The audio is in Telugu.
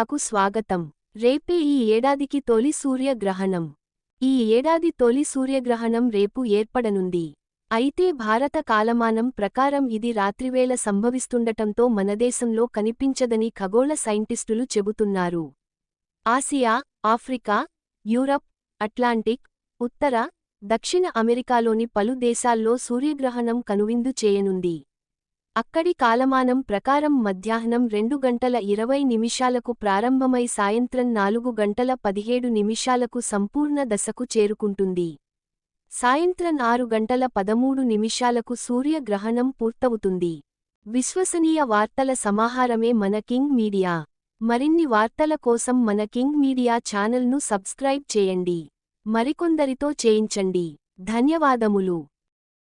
ఇండియాకు స్వాగతం. రేపే ఈ ఏడాదికి తొలి సూర్యగ్రహణం. ఈ ఏడాది తొలి సూర్యగ్రహణం రేపు ఏర్పడనుంది. అయితే భారత కాలమానం ప్రకారం ఇది రాత్రివేళ సంభవిస్తుండటంతో మనదేశంలో కనిపించదని ఖగోళ సైంటిస్టులు చెబుతున్నారు. ఆసియా ఆఫ్రికా యూరప్ అట్లాంటిక్ ఉత్తర దక్షిణ అమెరికాలోని పలు దేశాల్లో సూర్యగ్రహణం కనువిందు చేయనుంది. అక్కడి కాలమానం ప్రకారం మధ్యాహ్నం రెండు గంటల ఇరవై నిమిషాలకు ప్రారంభమై సాయంత్రం నాలుగు గంటల పదిహేడు నిమిషాలకు సంపూర్ణ దశకు చేరుకుంటుంది. సాయంత్రం ఆరు గంటల పదమూడు నిమిషాలకు సూర్యగ్రహణం పూర్తవుతుంది. విశ్వసనీయ వార్తల సమాహారమే మన కింగ్ మీడియా. మరిన్ని వార్తల కోసం మన కింగ్ మీడియా ఛానల్ను సబ్స్క్రైబ్ చేయండి. మరికొందరితో చేయించండి. ధన్యవాదములు.